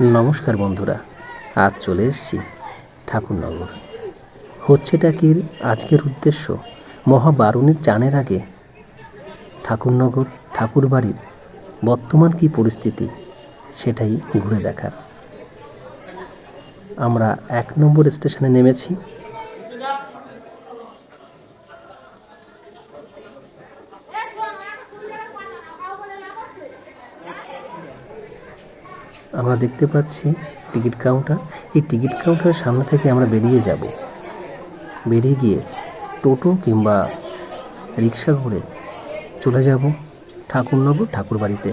নমস্কার বন্ধুরা, আজ চলে এসছি ঠাকুরনগর। হচ্ছেটা কি আজকের উদ্দেশ্য? মহাবারুণীর চানের আগে ঠাকুরনগর ঠাকুরবাড়ির বর্তমান কি পরিস্থিতি সেটাই ঘুরে দেখার। আমরা এক নম্বর স্টেশনে নেমেছি। আমরা দেখতে পাচ্ছি টিকিট কাউন্টার। এই টিকিট কাউন্টারের সামনে থেকে আমরা বেরিয়ে যাব। বেরিয়ে গিয়ে টোটো কিংবা রিক্সা করে চলে যাব ঠাকুরনগর ঠাকুরবাড়িতে।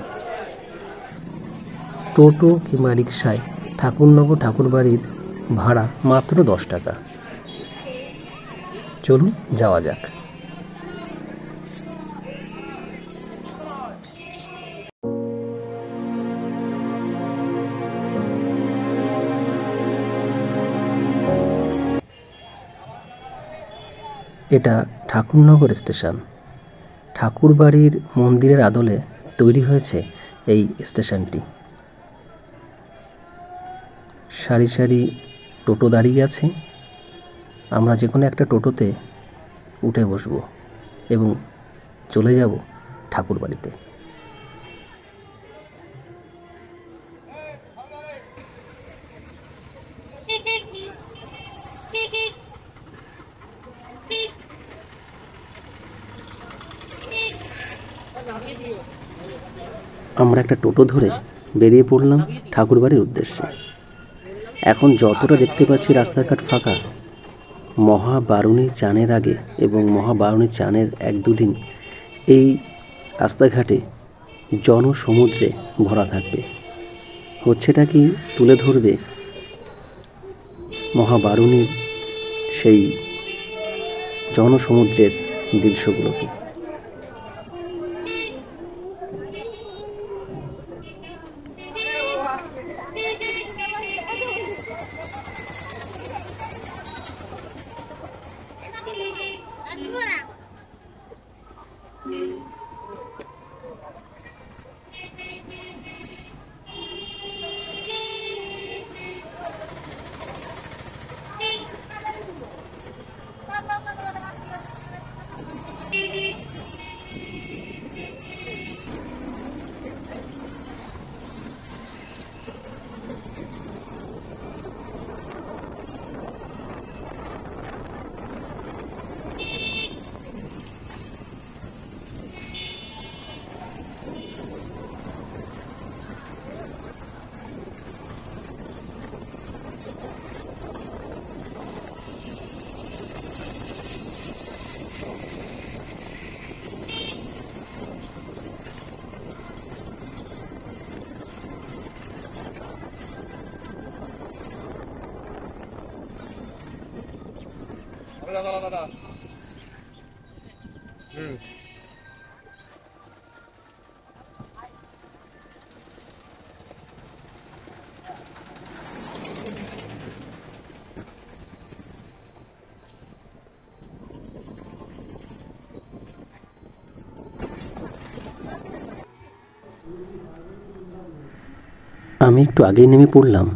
টোটো কিংবা রিক্সায় ঠাকুরনগর ঠাকুরবাড়ির ভাড়া মাত্র দশ টাকা। চলুন যাওয়া যাক। এটা ঠাকুরনগর স্টেশন। ঠাকুরবাড়ির মন্দিরের আদলে তৈরি হয়েছে এই স্টেশনটি। সারি সারি টোটো দাঁড়িয়ে আছে। আমরা যে কোনো একটা টোটোতে উঠে বসব এবং চলে যাব ঠাকুরবাড়িতে। আমরা একটা টোটো ধরে বেরিয়ে পড়লাম ঠাকুরবাড়ির উদ্দেশ্যে। এখন যতটা দেখতে পাচ্ছি রাস্তাঘাট ফাঁকা, মহাবারুণী চানের আগে এবং মহাবারুণী চানের এক দুদিন এই রাস্তাঘাটে জনসমুদ্রে ভরা থাকবে। হচ্ছেটা কি তুলে ধরবে মহাবারুণীর সেই জনসমুদ্রের দৃশ্যগুলোকে? আমি একটু আগেই নেমে পড়লাম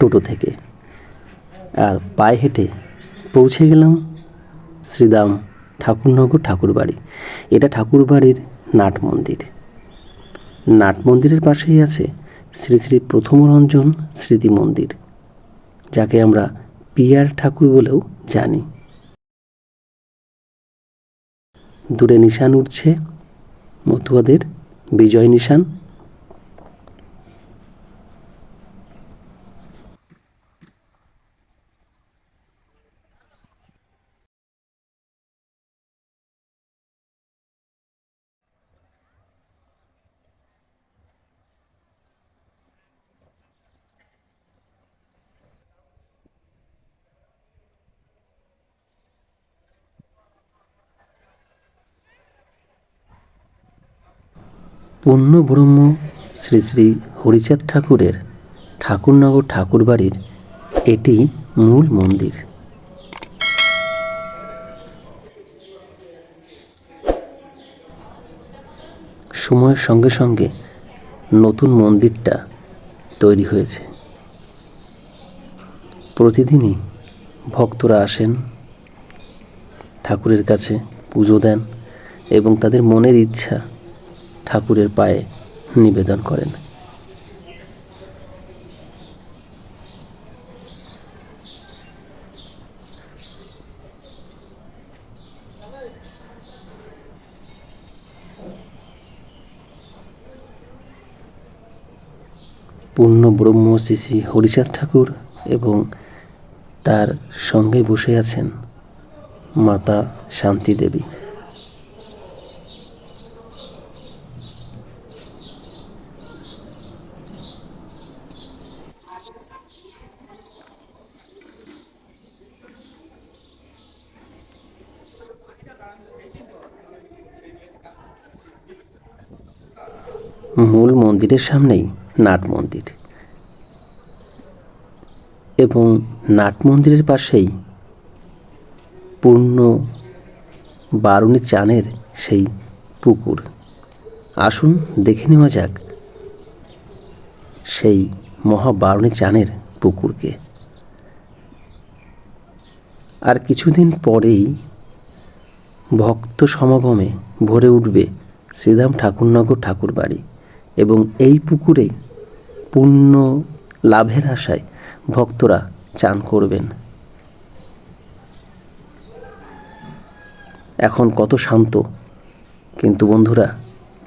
টোটো থেকে। আর পায়ে হেঁটে পৌঁছে গেলাম শ্রীদাম ঠাকুরনগর ঠাকুরবাড়ি। এটা ঠাকুরবাড়ির নাট মন্দির। নাট মন্দিরের পাশেই আছে শ্রী শ্রী প্রথমরঞ্জন স্মৃতি মন্দির, যাকে আমরা পিয়ার ঠাকুর বলেও জানি। দূরে নিশান উঠছে মতুয়াদের বিজয় নিশান। পূর্ণ ব্রহ্ম শ্রী শ্রী হরিচাঁদ ঠাকুরের ঠাকুরনগর ঠাকুরবাড়ির এটি মূল মন্দির। সময়ের সঙ্গে সঙ্গে নতুন মন্দিরটা তৈরি হয়েছে। প্রতিদিনই ভক্তরা আসেন, ঠাকুরের কাছে পুজো দেন এবং তাদের মনের ইচ্ছা ঠাকুরের পায়ে নিবেদন করেন। পূর্ণ ব্রহ্ম শ্রী শ্রী হরিচাঁদ ঠাকুর এবং তার সঙ্গে বসে আছেন মাতা শান্তি দেবী মূল মন্দিরের সামনেই নাট মন্দির এবং নাট মন্দিরের পাশেই পূর্ণ বারুণী চানের সেই পুকুর। আসুন দেখে নেওয়া যাক সেই মহাবারুণী চানের পুকুরকে। আর কিছুদিন পরেই ভক্ত সমাগমে ভরে উঠবে শ্রীধাম ঠাকুরনগর ঠাকুরবাড়ি। এবং এই পুকুরেই পুণ্য লাভের আশায় ভক্তরা চান করবেন। এখন কত শান্ত। কিন্তু বন্ধুরা,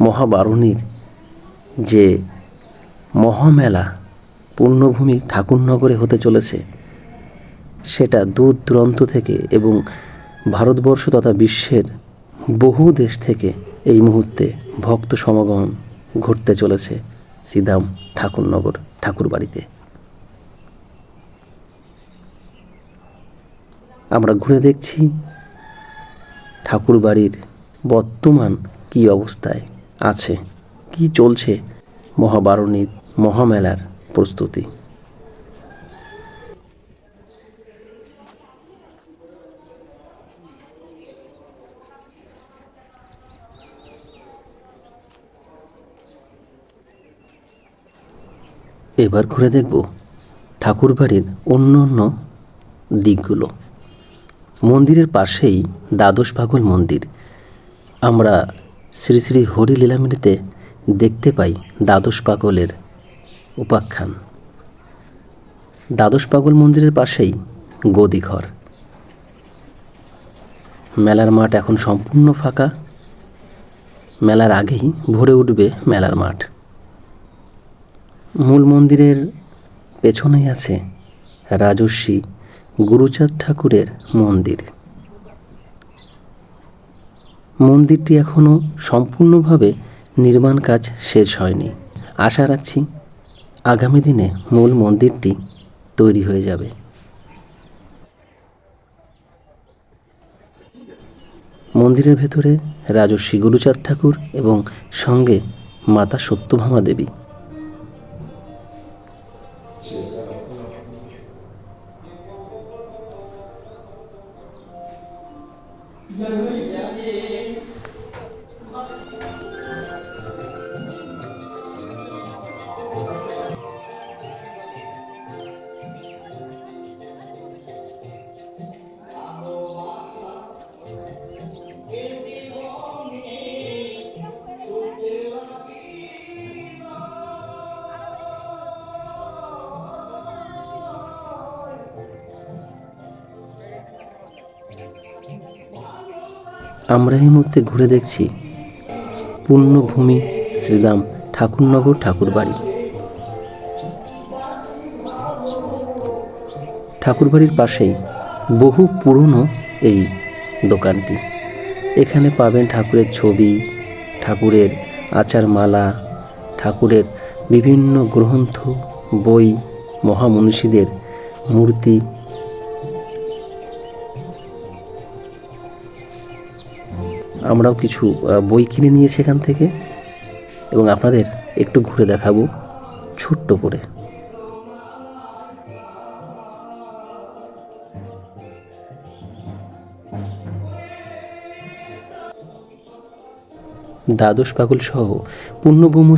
মহাবারুণীর যে মহামেলা পূর্ণভূমি ঠাকুরনগরে হতে চলেছে, সেটা দূর দূরান্ত থেকে এবং ভারতবর্ষ তথা বিশ্বের বহু দেশ থেকে এই মুহূর্তে ভক্ত সমাগম ঘটতে চলেছে সিদাম ঠাকুরনগর ঠাকুরবাড়িতে। আমরা ঘুরে দেখছি ঠাকুরবাড়ির বর্তমান কি অবস্থায় আছে, কি চলছে মহাবারণীর মহামেলার প্রস্তুতি। এবার ঘুরে দেখব ঠাকুরবাড়ির অন্য অন্য দিকগুলো। মন্দিরের পাশেই দ্বাদশ পাগল মন্দির। আমরা শ্রী শ্রী হরি লীলামিলিতে দেখতে পাই দ্বাদশ পাগলের উপাখ্যান। দ্বাদশ পাগল মন্দিরের পাশেই গদিঘর। মেলার মাঠ এখন সম্পূর্ণ ফাঁকা। মেলার আগেই ভরে উঠবে মেলার মাঠ। মূল মন্দিরের পেছনেই আছে রাজস্বী গুরুচাঁদ ঠাকুরের মন্দির। মন্দিরটি এখনও সম্পূর্ণভাবে নির্মাণ কাজ শেষ হয়নি। আশা রাখছি আগামী দিনে মূল মন্দিরটি তৈরি হয়ে যাবে। মন্দিরের ভেতরে রাজস্বী গুরুচাঁদ ঠাকুর এবং সঙ্গে মাতা সত্যভামা দেবী। আমরা এই মুহূর্তে ঘুরে দেখছি পূর্ণভূমি শ্রীদাম ঠাকুরনগর, ঠাকুরবাড়ি। ঠাকুরবাড়ির পাশেই বহু পুরনো এই দোকানটি। এখানে পাবেন ঠাকুরের ছবি, ঠাকুরের আচার মালা ঠাকুরের বিভিন্ন গ্রন্থ, বই, মহামনীষীদের মূর্তি আমরাও কিছু বই কিনে নিয়েছি এখান থেকে। এবং আপনাদের একটু ঘুরে দেখাবো, ছোট্ট করে। দ্বাদশ পাগল সহ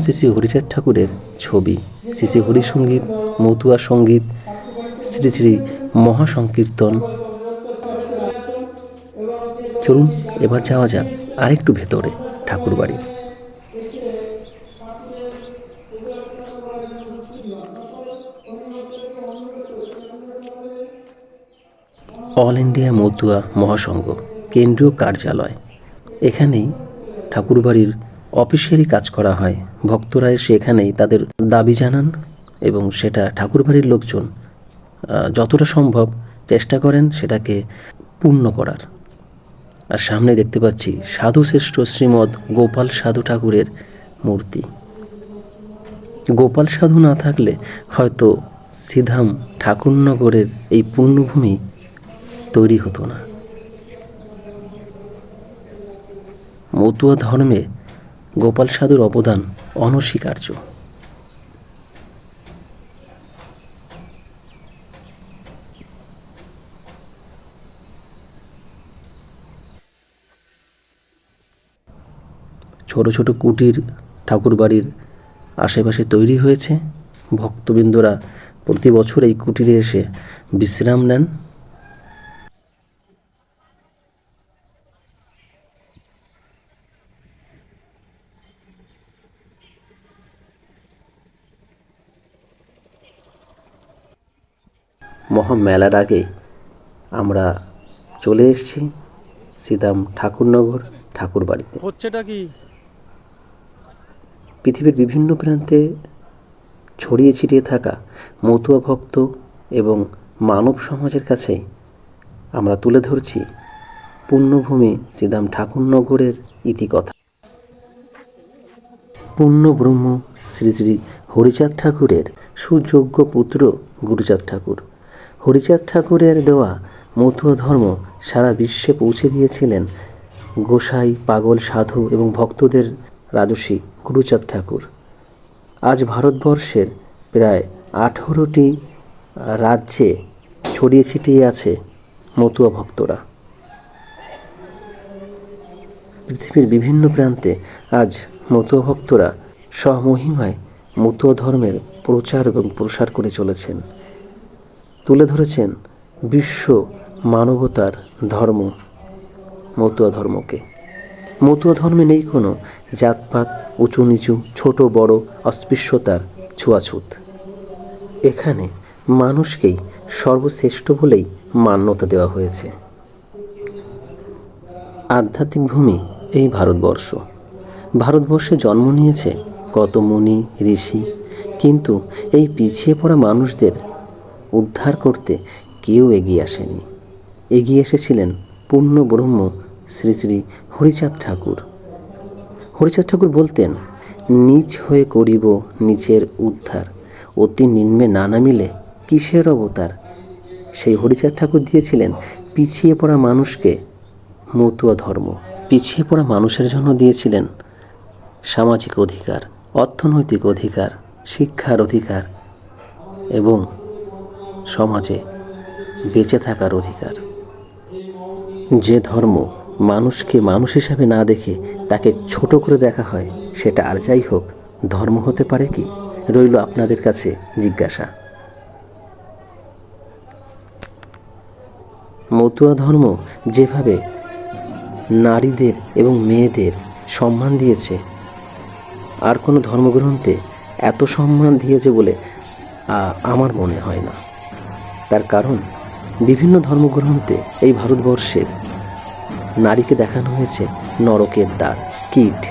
শ্রী শ্রী হরিচাঁদ ঠাকুরের ছবি। শ্রী শ্রী হরিসঙ্গীত মতুয়া সংগীত, শ্রী শ্রী মহাসংকীর্তন। চলুন, এবার যাওয়া যাক। আরেকটু ভেতরে ঠাকুর বাড়ির অল ইন্ডিয়া মতুয়া মহাসংঘ, কেন্দ্রীয় কার্যালয়। এখানেই ঠাকুরবাড়ির অফিসিয়ালি কাজ করা হয়। ভক্তরা এসে এখানেই তাদের দাবি জানান এবং সেটা ঠাকুরবাড়ির লোকজন যতটা সম্ভব চেষ্টা করেন সেটাকে পূর্ণ করার। আর সামনে দেখতে পাচ্ছি সাধু শ্রেষ্ঠ শ্রীমৎ গোপাল সাধু ঠাকুরের মূর্তি। গোপাল সাধু না থাকলে হয়তো সিধাম ঠাকুরনগরের এই পুণ্যভূমি তৈরি হতো না। মতুয়া ধর্মে গোপাল সাধুর অবদান অনস্বীকার্য। ছোট ছোট কুটির ঠাকুরবাড়ির আশেপাশে তৈরি হয়েছে। ভক্তবৃন্দরা প্রতি বছর এই কুটিরে এসে বিশ্রাম নেন। মহামেলার আগে আমরা চলে এসেছি সিদাম ঠাকুরনগর ঠাকুরবাড়িতে। হচ্ছেটা কি? পৃথিবীর বিভিন্ন প্রান্তে ছড়িয়ে ছিটিয়ে থাকা মতুয়া ভক্ত এবং মানব সমাজের কাছে আমরা তুলে ধরছি পুণ্যভূমি শ্রীদাম ঠাকুরনগরের ইতিকথা। পূর্ণ ব্রহ্ম শ্রী শ্রী হরিচাঁদ ঠাকুরের সুযোগ্য পুত্র গুরুচাঁদ ঠাকুর। হরিচাঁদ ঠাকুরের দেওয়া মতুয়া ধর্ম সারা বিশ্বে পৌঁছে দিয়েছিলেন গোসাই পাগল সাধু এবং ভক্তদের রাজসী গুরুচাঁদ ঠাকুর। আজ ভারতবর্ষের প্রায় আঠেরোটি রাজ্যে ছড়িয়ে ছিটিয়ে আছে মতুয়া ভক্তরা। পৃথিবীর বিভিন্ন প্রান্তে আজ মতুয়া ভক্তরা স্বমহিমায় মতুয়া ধর্মের প্রচার এবং প্রসার করে চলেছেন। তুলে ধরেছেন বিশ্ব মানবতার ধর্ম, মতুয়া ধর্মকে। মতুয়া ধর্মে নেই কোনো জাতপাত উঁচু নিচু ছোট, বড়, অস্পৃশ্যতার ছোঁয়াছুত। এখানে মানুষকেই সর্বশ্রেষ্ঠ বলেই মান্যতা দেওয়া হয়েছে। আধ্যাত্মিক ভূমি এই ভারতবর্ষ। ভারতবর্ষে জন্ম নিয়েছে কত মুনি, ঋষি, কিন্তু এই পিছিয়ে পড়া মানুষদের উদ্ধার করতে কেউ এগিয়ে আসেনি। এগিয়ে এসেছিলেন পূর্ণ ব্রহ্ম শ্রী শ্রী হরিচাঁদ ঠাকুর। হরিচাঁদ ঠাকুর বলতেন নিচ হয়ে করিব নিচের উদ্ধার। অতি নিম্নে না নামিলে কিসের অবতার? সেই হরিচাঁদ ঠাকুর দিয়েছিলেন পিছিয়ে পড়া মানুষকে মতুয়া ধর্ম। পিছিয়ে পড়া মানুষের জন্য দিয়েছিলেন সামাজিক অধিকার, অর্থনৈতিক অধিকার, শিক্ষার অধিকার এবং সমাজে বেঁচে থাকার অধিকার। যে ধর্ম মানুষকে মানুষ হিসাবে না দেখে তাকে ছোট করে দেখা হয়, সেটা আর যাই হোক, ধর্ম হতে পারে কি? রইল আপনাদের কাছে জিজ্ঞাসা। মতুয়া ধর্ম যেভাবে নারীদের এবং মেয়েদের সম্মান দিয়েছে, আর কোনো ধর্মগ্রন্থে এত সম্মান দিয়েছে বলে আমার মনে হয় না। তার কারণ, বিভিন্ন ধর্মগ্রন্থে এই ভারতবর্ষের নারীকে দেখানো হয়েছে নরকের দ্বার, কীট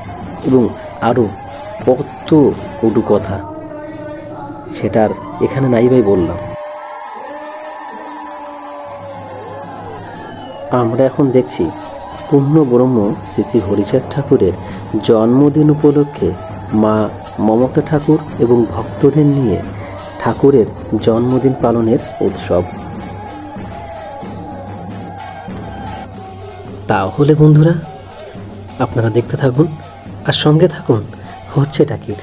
এবং আরও কত কটু কথা। সেটার এখানে নাইবাই বললাম। আমরা এখন দেখছি পূর্ণ ব্রহ্ম শ্রী শ্রী হরিচাঁদ ঠাকুরের জন্মদিন উপলক্ষে মা মমতা ঠাকুর এবং ভক্তদের নিয়ে ঠাকুরের জন্মদিন পালনের উৎসব। তাহলে বন্ধুরা আপনারা দেখতে থাকুন আর সঙ্গে থাকুন হচ্ছে টাকির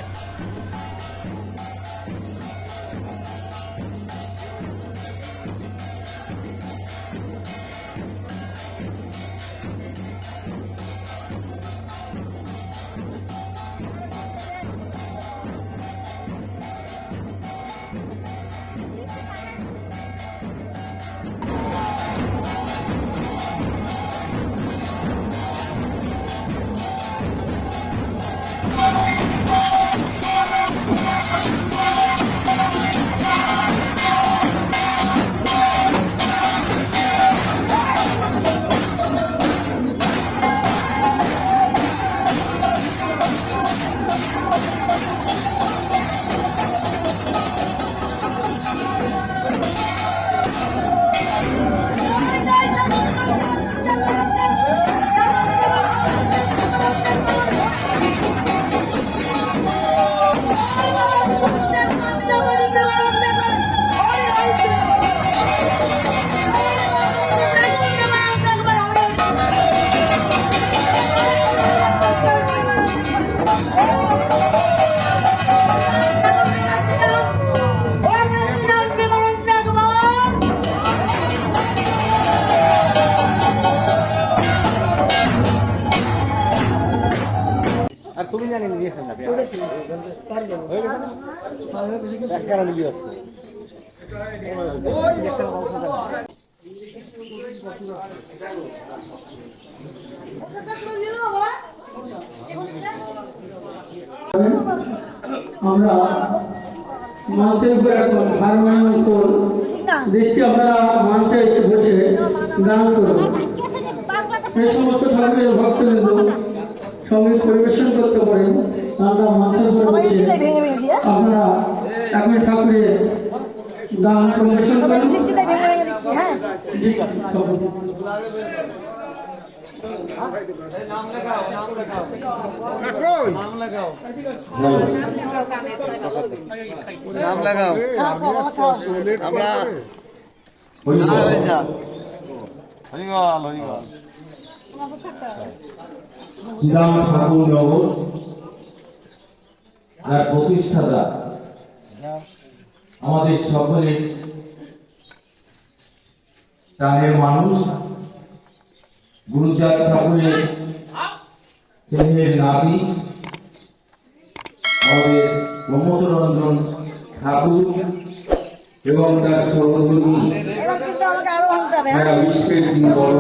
আমরা মঞ্চের উপরে এখন হারমোনিয়াম খোল দেখছি আপনারা মঞ্চে এসে বসে গান করুন। এই সমস্ত ধর্মের ভক্তবৃন্দ সংগীত পরিবেশন করতে পারেন আমরা উপরে বসে আপনারা এখন ঠাকুরের গান পরিবেশন করুন। দিচ্ছি তাই ভেঙে ভেঙে দিচ্ছি হ্যাঁ। ঠিক আছে নাম লাগাও আমরা হরিগল হরিগল। শ্রীরাম ঠাকুর নগর যার প্রতিষ্ঠাতা আমাদের সকলের প্রাণের মানুষ গুরুচাঁদ ঠাকুরের ছেলের নাতি আমাদের প্রমোদ রঞ্জন ঠাকুর এবং তার হবে হ্যাঁ? বিশ্বের বড়।